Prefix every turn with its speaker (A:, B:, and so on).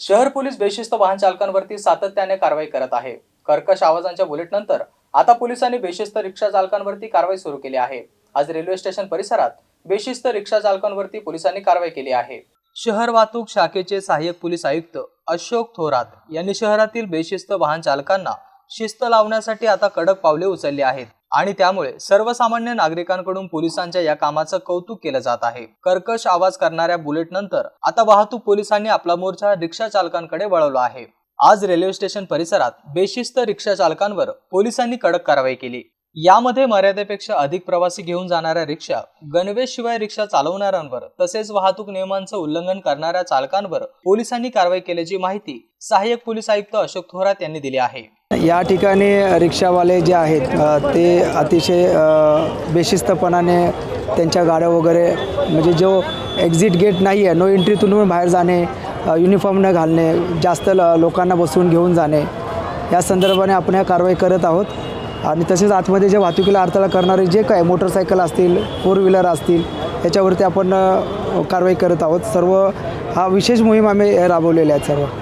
A: शहर पोलीस बेशिस्त वाहन चालकांवरती सातत्याने कारवाई करत आहे. कर्कश आवाजांच्या बुलेटनंतर आता पोलिसांनी बेशिस्त रिक्षा चालकांवरती कारवाई सुरू केली आहे. आज रेल्वे स्टेशन परिसरात बेशिस्त रिक्षा चालकांवरती पोलिसांनी कारवाई केली आहे. शहर वाहतूक शाखेचे सहाय्यक पोलीस आयुक्त अशोक थोरात यांनी शहरातील बेशिस्त वाहन चालकांना शिस्त लावण्यासाठी आता कडक पावले उचलली आहेत. आणि त्यामुळे सर्वसामान्य नागरिकांकडून पोलिसांच्या या कामाचं कौतुक केलं जात आहे. कर्कश आवाज करणाऱ्या बुलेट नंतर आता वाहतूक पोलिसांनी आपला मोर्चा रिक्षा चालकांकडे वळवला आहे. आज रेल्वे स्टेशन परिसरात बेशिस्त रिक्षा चालकांवर पोलिसांनी कडक कारवाई केली. यामध्ये मर्यादेपेक्षा अधिक प्रवासी घेऊन जाणाऱ्या रिक्षा गणवेशशिवाय रिक्षा चालवणाऱ्यांवर तसेच वाहतूक नियमांचं उल्लंघन करणाऱ्या चालकांवर पोलिसांनी कारवाई केल्याची माहिती सहाय्यक पोलीस आयुक्त अशोक थोरात यांनी दिली आहे.
B: या ठिकाणी रिक्षावाले जे आहेत ते अतिशय बेशिस्तपणाने त्यांच्या गाड्या वगैरे म्हणजे जो एक्झिट गेट नाही आहे नो एंट्रीतून बाहेर जाणे युनिफॉर्म न घालणे जास्त ल लोकांना बसवून घेऊन जाणे या संदर्भाने आपण या कारवाई करत आहोत. आणि तसेच आतमध्ये जे वाहतुकीला अडथळा करणारे जे काय मोटरसायकल असतील फोर व्हीलर असतील याच्यावरती आपण कारवाई करत आहोत. सर्व हा विशेष मोहीम आम्ही राबवलेल्या आहेत सर्व.